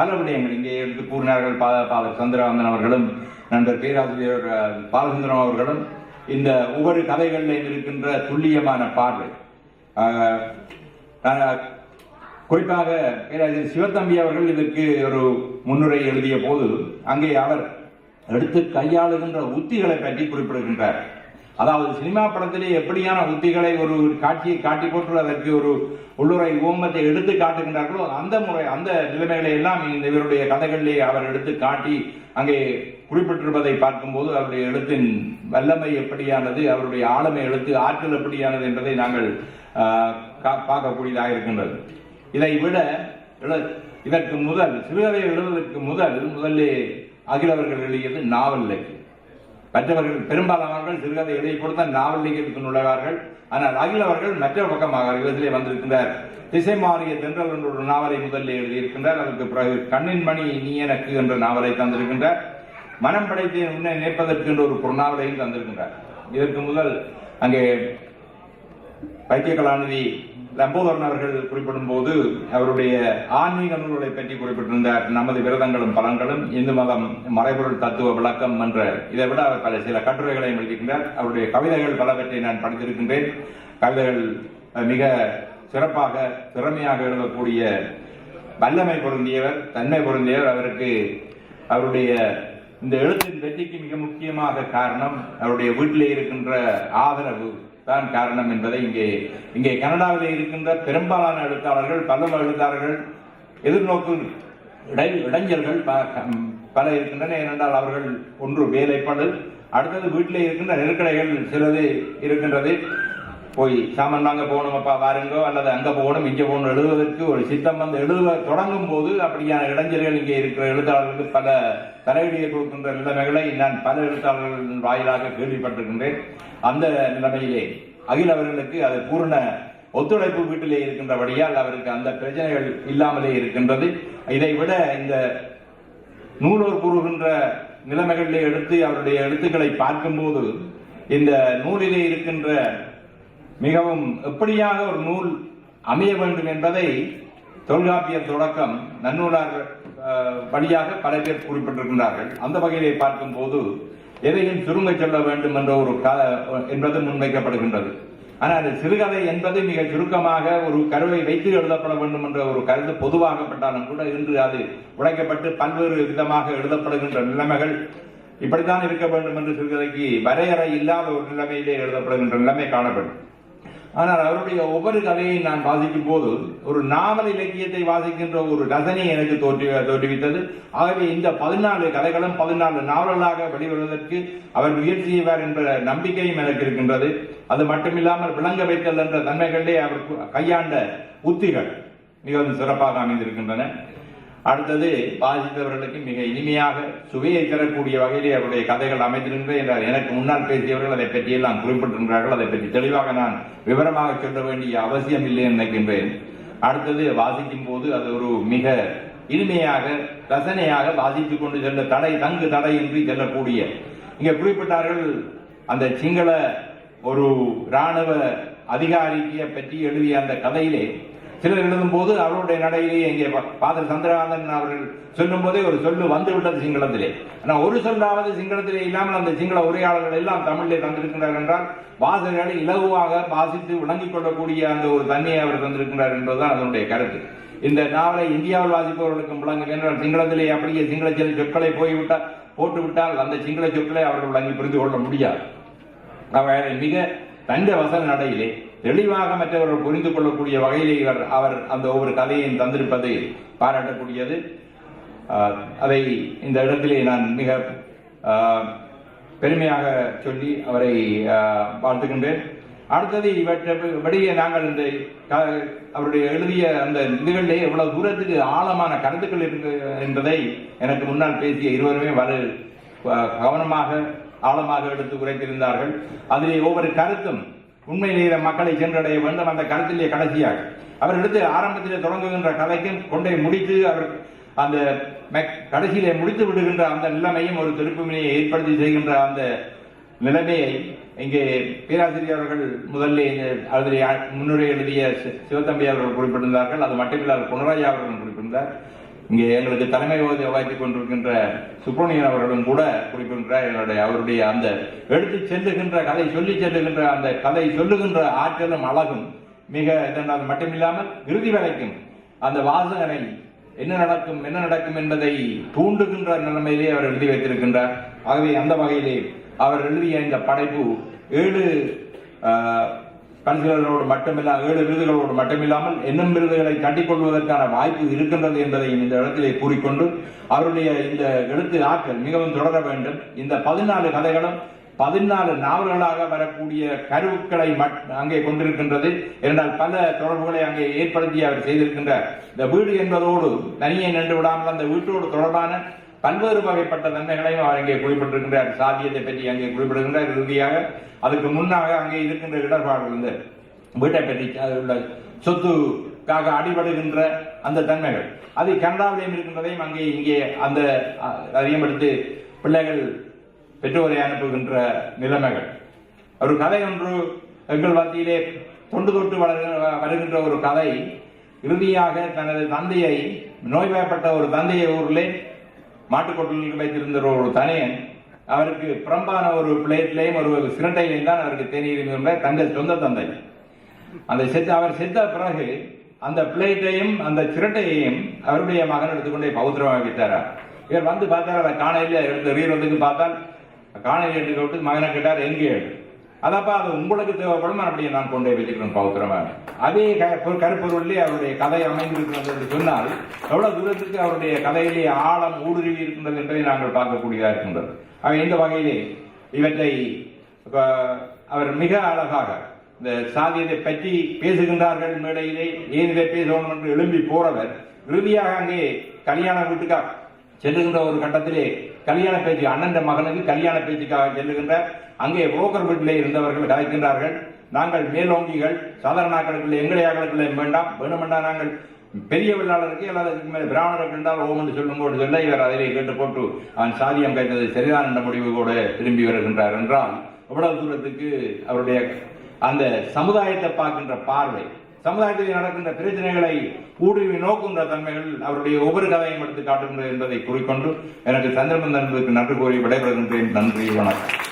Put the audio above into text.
பல விடயங்கள் இங்கே எடுத்து கூறினார்கள் பா- பால சந்திரகாந்தன் அவர்களும் நண்பர் பேராசிரியர் பாலச்சந்திரன் அவர்களும் இந்த ஒவ்வொரு கதைகளிலும் இருக்கின்ற துல்லியமான பார்வை குறிப்பாக பேராசிரியர் சிவத்தம்பி அவர்கள் இதற்கு ஒரு முன்னுரை எழுதிய போது அங்கே அவர் எடுத்து கையாளுகின்ற உத்திகளை பற்றி குறிப்பிடுகின்றார். அதாவது சினிமா படத்திலே எப்படியான உத்திகளை ஒரு காட்சியை காட்டி போட்டு அதற்கு ஒரு உள்ளுரை ஓமத்தை எடுத்து காட்டுகின்றார்களோ அந்த முறை அந்த நிலைமைகளை எல்லாம் இந்த இவருடைய கதைகளிலே அவர் எடுத்து காட்டி அங்கே குறிப்பிட்டிருப்பதை பார்க்கும்போது அவருடைய எழுத்தின் வல்லமை எப்படியானது அவருடைய ஆளுமை எழுத்து ஆற்றல் எப்படியானது என்பதை நாங்கள் கா- பார்க்கக்கூடியதாக இருக்கின்றது. இதை விட இதற்கு முதல் சிறுகதை எழுதுவதற்கு முதல் முதலே அகிலவர்கள் எழுதியது நாவல் இலக்கியம். மற்றவர்கள் பெரும்பாலானவர்கள் சிறுகதை எழுதி கொடுத்த நாவல் இலக்கியத்துக்கு நுழைவார்கள் ஆனால் அகில் அவர்கள் மற்றொரு பக்கமாக இவற்றிலே வந்திருக்கின்றார். திசை மாறிய தென்றல் என்ற ஒரு நாவலை முதலில் எழுதியிருக்கின்றார். அதற்கு பிறகு கண்ணின் மணி நீ எனக்கு என்ற நாவலை தந்திருக்கின்றார். மனம் படைத்து உன்னை நினைப்பதற்கு என்ற ஒரு புறநாவலையும் தந்திருக்கின்றார். இதற்கு முதல் அங்கே வைத்திய கலாநிதி லம்போதரன் அவர்கள் குறிப்பிடும் போது அவருடைய ஆன்மீக நூல்களை பற்றி குறிப்பிட்டிருந்தார். நமது விரதங்களும் பலன்களும் இந்து மதம் மறைபொருள் தத்துவ விளக்கம் என்ற இதை விட அவர் பல சில கட்டுரைகளையும் எழுதியிருக்கின்றார். அவருடைய கவிதைகள் பலவற்றை நான் படித்திருக்கின்றேன். கவிதைகள் மிக சிறப்பாக திறமையாக எழுதக்கூடிய வல்லமை பொருந்தியவர் தன்மை பொருந்தியவர். அவருக்கு அவருடைய இந்த எழுத்தின் வெற்றிக்கு மிக முக்கியமாக காரணம் அவருடைய வீட்டிலே இருக்கின்ற ஆதரவு. தான் காரணம் என்பதை இங்கே இங்கே கனடாவில் இருக்கின்ற பெரும்பாலான எழுத்தாளர்கள் பல எழுத்தாளர்கள் எதிர்நோக்கும் இடை இடைஞ்சல்கள் ப- பல இருக்கின்றன. ஏனென்றால் அவர்கள் ஒன்று வேலைப்படு அடுத்தது வீட்டிலே இருக்கின்ற நெருக்கடைகள் சிலது இருக்கின்றது. போய் சாமான் வாங்க போகணும் அப்பா வாருங்கோ அல்லது அங்கே போகணும் இங்கே போகணும் எழுதுவதற்கு ஒரு சித்தம் வந்து எழுத தொடங்கும் போது அப்படியான இளைஞர்கள் இங்கே இருக்கிற எழுத்தாளர்களுக்கு பல தலையீடியை கொடுக்கின்ற நிலைமைகளை நான் பல எழுத்தாளர்களின் வாயிலாக கேள்விப்பட்டிருக்கின்றேன். அந்த நிலைமையிலே அகில் அவர்களுக்கு அது பூரண ஒத்துழைப்பு வீட்டிலே இருக்கின்றபடியால் அவருக்கு அந்த பிரச்சனைகள் இல்லாமலே இருக்கின்றது. இதை விட இந்த நூலோர் கூறுகின்ற நிலைமைகளிலே எடுத்து அவருடைய எழுத்துக்களை பார்க்கும்போது இந்த நூலிலே இருக்கின்ற மிகவும் எப்படியாக ஒரு நூல் அமைய வேண்டும் என்பதை தொல்காப்பியர் தொடக்கம் நன்னூலார் வழியாக பல பேர் குறிப்பிட்டிருக்கின்றார்கள். அந்த வகையிலே பார்க்கும்போது எதையும் சுருங்க சொல்ல வேண்டும் என்ற ஒரு கால என்பது முன்வைக்கப்படுகின்றது. ஆனால் சிறுகதை என்பது மிக சுருக்கமாக ஒரு கருவை வைத்து எழுதப்பட வேண்டும் என்ற ஒரு கருத்து பொதுவாகப்பட்டாலும் கூட இன்று அது உடைக்கப்பட்டு பல்வேறு விதமாக எழுதப்படுகின்ற நிலைமைகள் இப்படித்தான் இருக்க வேண்டும் என்று சிறுகதைக்கு வரையறை இல்லாத ஒரு நிலைமையிலே எழுதப்படுகின்ற நிலைமை காணப்படும். ஆனால் அவருடைய ஒவ்வொரு கதையை நான் வாசிக்கும் போது ஒரு நாவல் இலக்கியத்தை வாசிக்கின்ற ஒரு ரசனை எனக்கு தோற்றி தோற்றுவித்தது. ஆகவே இந்த பதினாலு கதைகளும் பதினாலு நாவல்களாக வெளிவருவதற்கு அவர் முயற்சி செய்வார் என்ற நம்பிக்கையும் எனக்கு இருக்கின்றது. அது மட்டுமில்லாமல் விளங்க வைத்தல் என்ற தன்மைகளிலே அவர் கையாண்ட உத்திகள் மிகவும் சிறப்பாக அமைந்திருக்கின்றன. அடுத்தது வாசித்தவர்களுக்கு மிக இனிமையாக சுவையை தரக்கூடிய வகையிலே அவருடைய கதைகள் அமைந்திருந்தது என்றார். எனக்கு முன்னால் பேசியவர்கள் அதை பற்றியெல்லாம் குறிப்பிட்டிருக்கிறார்கள். அதை பற்றி தெளிவாக நான் விவரமாக சொல்ல வேண்டிய அவசியம் இல்லை என்று நினைக்கின்றேன். அடுத்தது வாசிக்கும் போது அது ஒரு மிக இனிமையாக ரசனையாக வாசித்துக் கொண்டு செல்ல தடை தங்கு தடையின்றி செல்லக்கூடிய. இங்கே குறிப்பிட்டார்கள் அந்த சிங்கள ஒரு இராணுவ அதிகாரியை பற்றி எழுதிய அந்த கதையிலே சிலர் எழுதும்போது அவருடைய நடையிலேயே இங்கே பாதர் சந்திரகாந்தன் அவர்கள் சொல்லும் போதே ஒரு சொல்லு வந்து விட்டது சிங்களத்திலே. ஆனால் ஒரு சொல்லாவது சிங்களத்திலே இல்லாமல் அந்த சிங்கள உரையாளர்கள் எல்லாம் தமிழிலே தந்திருக்கிறார் என்றால் வாசகர்களை இலகுவாக வாசித்து விளங்கிக் கொள்ளக்கூடிய அந்த ஒரு தன்மையை அவர் தந்திருக்கிறார் என்பதுதான் அதனுடைய கருத்து. இந்த நாவலை இந்தியாவில் வாசிப்பவர்களுக்கும் விளங்கும் என்றால் சிங்களத்திலே அப்படியே சிங்கள சொற்களை போய்விட்டால் போட்டுவிட்டால் அந்த சிங்கள சொற்களை அவர்கள் விளங்கி புரிந்து கொள்ள முடியாது. அவர் மிக தங்க வசன நடையிலே தெளிவாக மற்றவர்கள் புரிந்து கொள்ளக்கூடிய வகையில் இவர் அவர் அந்த ஒவ்வொரு கதையையும் தந்திருப்பது பாராட்டக்கூடியது. அதை இந்த இடத்திலே நான் மிக பெருமையாக சொல்லி அவரை வாழ்த்துகின்றேன். அடுத்தது இவற்றை நாங்கள் இந்த க- அவருடைய எழுதிய அந்த இதுகளிலே எவ்வளவு தூரத்துக்கு ஆழமான கருத்துக்கள் இருக்கு என்பதை எனக்கு முன்னால் பேசிய இருவருமே வலு கவனமாக ஆழமாக எடுத்து உரைத்திருந்தார்கள். அதிலே ஒவ்வொரு கருத்தும் உண்மையிலேயே மக்களை சென்றடைய வேண்டும் அந்த கருத்திலேயே கடைசியாக. அவர் எடுத்து ஆரம்பத்திலே தொடங்குகின்ற கதைக்கும் கொண்டே முடித்து அவர் அந்த கடைசியிலே முடித்து விடுகின்ற அந்த நிலைமையும் ஒரு திருப்புமையை ஏற்படுத்தி செய்கின்ற அந்த நிலைமையை இங்கே பேராசிரியர் அவர்கள் முதல்ல அதில் முன்னுரை எழுதிய சி- சிவத்தம்பி அவர்கள் குறிப்பிட்டிருந்தார்கள். அது மட்டுமில்லாத பொனராஜா அவர்கள் குறிப்பிட்டிருந்தார். இங்கே எங்களுக்கு தலைமை வகித்து வைத்துக் கொண்டிருக்கின்ற சுப்ரமணியன் அவர்களும் கூட குறிப்பிடுகின்ற என்னுடைய அவருடைய அந்த எடுத்து செல்லுகின்ற கதை சொல்லி செல்லுகின்ற அந்த கதை சொல்லுகின்ற ஆற்றலும் அழகும். மிக இதனால் மட்டுமில்லாமல் இறுதி வரைக்கும் அந்த வாசகனை என்ன நடக்கும் என்ன நடக்கும் என்பதை தூண்டுகின்ற நிலைமையிலே அவர் எழுதி வைத்திருக்கின்றார். ஆகவே அந்த வகையிலே அவர் எழுதிய இந்த படைப்பு ஏழு ஆஹ், பரிசுகளோடு மட்டுமில்லாமல் ஏழு விருதுகளோடு மட்டுமில்லாமல் இன்னும் விருதுகளை கட்டிக்கொள்வதற்கான வாய்ப்பு இருக்கின்றது என்பதை இந்த இடத்திலே கூறிக்கொண்டு அவருடைய இந்த எழுத்து ஆற்றல் மிகவும் தொடர வேண்டும். இந்த பதினாலு கதைகளும் பதினாலு நாவல்களாக வரக்கூடிய கருவுக்களை மட்- அங்கே கொண்டிருக்கின்றது. என்றால் பல தொடர்புகளை அங்கே ஏற்படுத்தி அவர் செய்திருக்கின்றார். இந்த வீடு என்பதோடு தனியே நின்று விடாமல் அந்த வீட்டோடு தொடர்பான பல்வேறு வகைப்பட்ட நன்மைகளையும் அவர் அங்கே குறிப்பிட்டிருக்கின்றார். சாதியத்தை பற்றி அங்கே குறிப்பிடுகின்றார். இறுதியாக அதுக்கு முன்னாக அங்கே இருக்கின்ற இடர்பாடுகள் இந்த வீட்டை பற்றி அதில் உள்ள சொத்துக்காக அடிபடுகின்ற அந்த தன்மைகள். அது கனடாவிலையும் இருக்கின்றதையும் அங்கே இங்கே அந்த அதிகப்படுத்தி பிள்ளைகள் பெற்றோரை அனுப்புகின்ற நிலைமைகள். ஒரு கதை ஒன்று எங்கள் மத்தியிலே தொண்டு தொட்டு வளர்கிற- வருகின்ற ஒரு கதை. இறுதியாக தனது தந்தையை நோய்வாய்ப்பட்ட ஒரு தந்தையை ஊரிலே மாட்டுக்கொட்டிலுக்கு வைத்திருந்த ஒரு தனியன் அவருக்கு புறம்பான ஒரு பிளேட்லையும் ஒரு சிரட்டையிலையும் தான் அவருக்கு தேநீர் இருந்த தங்கள் சொந்த தந்தை. அந்த செத்த அவர் செத்த பிறகு அந்த பிளேட்டையும் அந்த சிரட்டையையும் அவருடைய மகன் எடுத்துக்கொண்டே பௌத்திரமாக விட்டாரா? இவர் வந்து பார்த்தார் அதை காணையில் எடுத்து எறிகிறதுக்கு பார்த்தால் காணையில் எடுத்து விட்டு மகனை கேட்டார் எங்கே? அதப்பா அது உங்களுக்கு தேவைப்படும் அப்படியே நான் கொண்டே வச்சுக்கிறேன் பௌத்திரமாக அதே க- கருப்பொருளிலே அவருடைய கதை அமைந்திருக்கிறது என்று சொன்னால் எவ்வளவு தூரத்துக்கு அவருடைய கதையிலே ஆழம் ஊடுருவி இருக்கின்றது என்பதை நாங்கள் பார்க்கக்கூடியதாக இருக்கின்றது. ஆக இந்த வகையிலே இவற்றை அவர் மிக அழகாக இந்த சாதியத்தை பற்றி பேசுகின்றார்கள் மேடையிலே ஏன் இதை பேசணும் என்று எழும்பி போறவர் இறுதியாக அங்கே கல்யாண வீட்டுக்காக செல்லுகின்ற ஒரு கட்டத்திலே கல்யாண பேச்சு அண்ணன் மகனுக்கு கல்யாண பேச்சுக்காக செல்லுகின்ற அங்கே புரோக்கர் வீட்டிலே இருந்தவர்கள் கலைக்கின்றார்கள் நாங்கள் மேலோங்கிகள் சாதாரண ஆக்களுக்குள்ள எங்களை ஆக்களுக்குள்ள வேண்டாம் வேணுமெண்டா நாங்கள் பெரிய வெள்ளாளருக்கு அல்லது அதுக்கு மேலே பிராமணருக்கு இருந்தால் ஓம் என்று சொல்லும்போது சொல்ல இவர் அதிலே கேட்டு போட்டு அவன் சாதியம் கேட்டது சரிதான் என்ற முடிவு கூட திரும்பி வருகின்றார் என்றால் எவ்வளவு தூரத்துக்கு அவருடைய அந்த சமுதாயத்தை பார்க்கின்ற பார்வை சமுதாயத்தில் நடக்கின்ற பிரச்சனைகளை ஊடுருவி நோக்குகின்ற தன்மைகள் அவருடைய ஒவ்வொரு கதையும் எடுத்து காட்டுகின்றது என்பதை குறிக்கொண்டு எனக்கு சந்திரபந்தன் நன்றி கூறி விடைபெறுகின்றேன். நன்றி வணக்கம்.